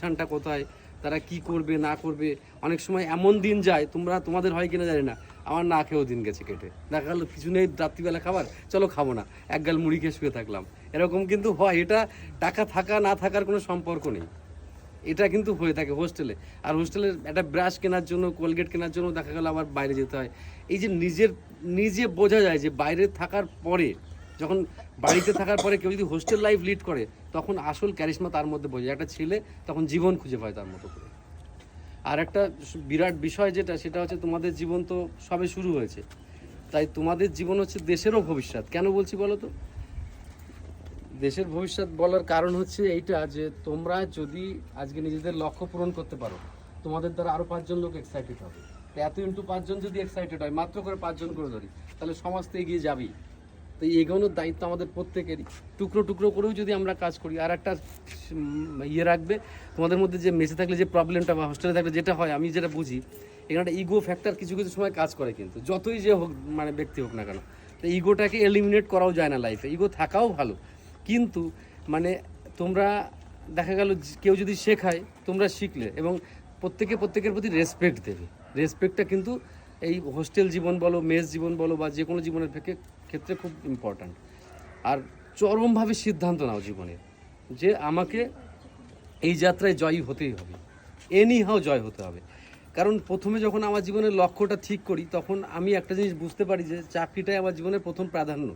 অনুষ্ঠানটা কোথায়, তারা কি করবে, না করবে, অনেক সময় এমন দিন যায়, তোমরা, তোমাদের হয় কিনা জানি না, আমার না খেয়েও দিন গেছে কেটে দেখা গেলো, কিছু নেই, রাত্রিবেলা খাবার, চলো খাব না, এক গাল মুড়ি খেয়ে শুয়ে থাকলাম। এরকম কিন্তু হয়, এটা টাকা থাকা, না থাকার কোনো সম্পর্ক নেই। এটা কিন্তু হয়ে থাকে হোস্টেলে। আর হোস্টেলের একটা ব্রাশ কেনার জন্য, কোলগেট কেনার জন্য দেখা গেল আবার বাইরে যেতে হয়। এই যে নিজের, নিজে বোঝা যায় যে বাইরে থাকার পরে যখন বাড়িতে থাকার পরে কেউ যদি হোস্টেল লাইফ লিড করে, তখন আসল ক্যারিশমা তার মধ্যে বোঝা একটা ছেলে তখন জীবন খুঁজে পায় তার মতো করে। আর একটা বিরাট বিষয় যেটা, সেটা হচ্ছে তোমাদের জীবন তো সবে শুরু হয়েছে। তাই তোমাদের জীবন হচ্ছে দেশেরও ভবিষ্যৎ। কেন বলছি বলো তো দেশের ভবিষ্যৎ বলার কারণ হচ্ছে এইটা যে, তোমরা যদি আজকে নিজেদের লক্ষ্য পূরণ করতে পারো, তোমাদের দ্বারা আরও পাঁচজন লোক এক্সাইটেড হবে। এত ইন্টু পাঁচজন যদি এক্সাইটেড হয়, মাত্র করে পাঁচজন করে ধরি, তাহলে সমাজ তো এগিয়ে যাবেই। তো এগোনোর দায়িত্ব আমাদের প্রত্যেকেরই। টুকরো টুকরো করেও যদি আমরা কাজ করি, আর একটা ইয়ে রাখবে, তোমাদের মধ্যে যে মেসে থাকলে যে প্রবলেমটা বা হোস্টেলে থাকলে যেটা হয়, আমি যেটা বুঝি, এখানে একটা ইগো ফ্যাক্টর কিছু কিছু সময় কাজ করে কিন্তু। যতই যে হোক মানে ব্যক্তি হোক না কেন। তো ইগোটাকে এলিমিনেট করাও যায় না লাইফে ইগো থাকাও ভালো। কিন্তু মানে তোমরা, দেখা গেল কেউ যদি শেখায়, তোমরা শিখলে এবং প্রত্যেকে প্রত্যেকের প্রতি রেসপেক্ট দেবে। রেসপেক্টটা কিন্তু এই হোস্টেল জীবন বলো, মেস জীবন বলো বা যে কোনো জীবনের থেকে ক্ষেত্রে খুব ইম্পর্ট্যান্ট আর চরমভাবে সিদ্ধান্ত নাও জীবনে যে আমাকে এই যাত্রায় জয়ী হতেই হবে। এনি হাও জয় হতে হবে। কারণ প্রথমে যখন আমার জীবনের লক্ষ্যটা ঠিক করি, তখন আমি একটা জিনিস বুঝতে পারি যে চাকরিটাই আমার জীবনের প্রথম প্রাধান্য।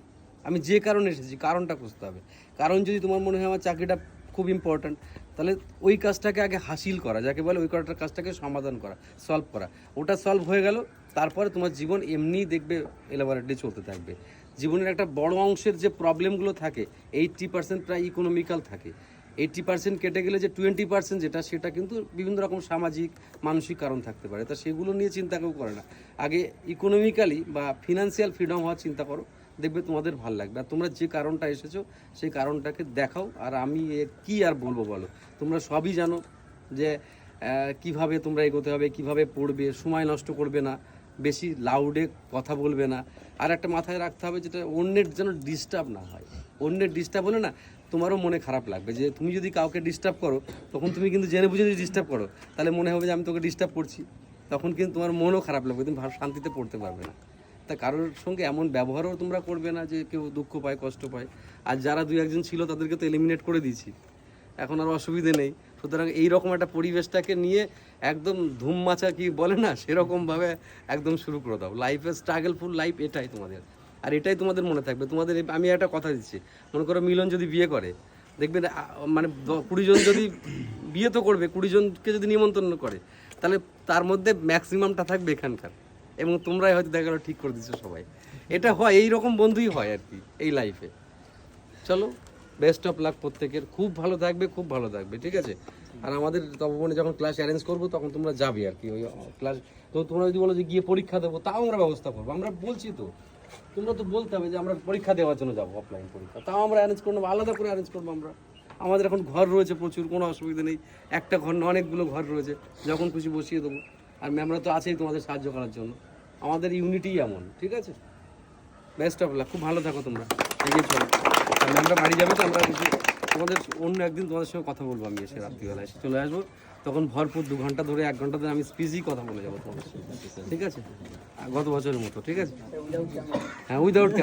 আমি যে কারণে এসেছি, কারণটা খুঁজতে হবে। কারণ যদি তোমার মনে হয় আমার চাকরিটা খুব ইম্পর্ট্যান্ট তাহলে ওই কাজটাকে আগে হাসিল করা, যাকে বলে ওই করাটার কাজটাকে সমাধান করা সলভ করা। ওটা সলভ হয়ে গেল, তারপরে তোমার জীবন এমনিই দেখবে এলাবারেটলি চলতে থাকবে। জীবনের একটা বড় অংশের যে প্রবলেমগুলো থাকে এইট্টি পার্সেন্ট প্রায় ইকোনমিক্যাল থাকে। এইট্টি পার্সেন্ট কেটে গেলে যে টোয়েন্টি পার্সেন্ট যেটা, সেটা কিন্তু বিভিন্ন রকম সামাজিক, মানসিক কারণ থাকতে পারে। তা সেগুলো নিয়ে চিন্তা কেউ করে না। আগে ইকোনমিক্যালি বা ফিনান্সিয়াল ফ্রিডম হওয়ার চিন্তা করো, দেখবে তোমাদের ভালো লাগবে। আর তোমরা যে কারণটা এসেছ, সেই কারণটাকে দেখাও। আর আমি কি আর বলব বলো? তোমরা সবই জানো যে কীভাবে তোমরা এগোতে হবে, কীভাবে পড়বে, সময় নষ্ট করবে না। বেশি লাউডে কথা বলবে না। আর একটা মাথায় রাখতে হবে যেটা অন্যের যেন ডিস্টার্ব না হয়। অন্যের ডিস্টার্ব হলে না তোমারও মনে খারাপ লাগবে যে তুমি যদি কাউকে ডিস্টার্ব করো, তখন তুমি কিন্তু জেনে বুঝে যদি ডিস্টার্ব করো, তাহলে মনে হবে যে আমি তোকে ডিস্টার্ব করছি। তখন কিন্তু তোমার মনও খারাপ লাগবে, তুমি শান্তিতে পড়তে পারবে না। তা কারোর সঙ্গে এমন ব্যবহারও তোমরা করবে না যে কেউ দুঃখ পায়, কষ্ট পায়। আর যারা দুই একজন ছিল, তাদেরকে তো এলিমিনেট করে দিয়েছি। এখন আর অসুবিধে নেই। সুতরাং এইরকম একটা পরিবেশটাকে নিয়ে একদম ধুম মাচা কি বলে না, সেরকমভাবে একদম শুরু করে দাও। লাইফে স্ট্রাগলফুল লাইফ এটাই তোমাদের। আর এটাই তোমাদের মনে থাকবে। তোমাদের আমি একটা কথা দিচ্ছি। মনে করো মিলন যদি বিয়ে করে দেখবেন মানে দ- কুড়ি জন যদি বিয়ে তো করবে কুড়ি জনকে যদি নিমন্ত্রণ করে, তাহলে তার মধ্যে ম্যাক্সিমামটা থাকবে এখানকার। এবং তোমরাই হয়তো দেখা গেলো ঠিক করে দিচ্ছ সবাই। এটা হয় এই রকম বন্ধুই হয় আর কি, এই লাইফে চলো। বেস্ট অফ লাক প্রত্যেকের। খুব ভালো থাকবে, খুব ভালো থাকবে, ঠিক আছে? আর আমাদের তপবনে যখন ক্লাস অ্যারেঞ্জ করব, তখন তোমরা যাবে আর কি। ওই ক্লাস তো তোমরা যদি বলো যে গিয়ে পরীক্ষা দেবো, তাও আমরা ব্যবস্থা করব। আমরা বলছি তো। তোমরা তো বলতে হবে যে আমরা পরীক্ষা দেওয়ার জন্য যাব অফলাইন পরীক্ষা। তাও আমরা অ্যারেঞ্জ করে নেব আলাদা করে অ্যারেঞ্জ করব আমরা। আমাদের এখন ঘর রয়েছে প্রচুর, কোনো অসুবিধা নেই। একটা ঘর না অনেকগুলো ঘর রয়েছে। যখন খুশি বসিয়ে দেবো। আর ম্যামরা তো আছেই তোমাদের সাহায্য করার জন্য। আমাদের ইউনিটি এমন, ঠিক আছে? বেস্ট অফ লাক খুব ভালো থাকো তোমরা। এগিয়ে চলো। আর আমরা বাড়ি যাব তো, আমরা তোমাদের অন্য একদিন তোমাদের সঙ্গে কথা বলব আমি এসে রাত্রিবেলায়, এসে চলে আসব। তখন ভরপুর দু ঘণ্টা ধরে, এক ঘণ্টা ধরে আমি স্পিচই কথা বলে যাব তোমাদের ঠিক আছে? গত বছরের মতো, ঠিক আছে? হ্যাঁ উইদাউট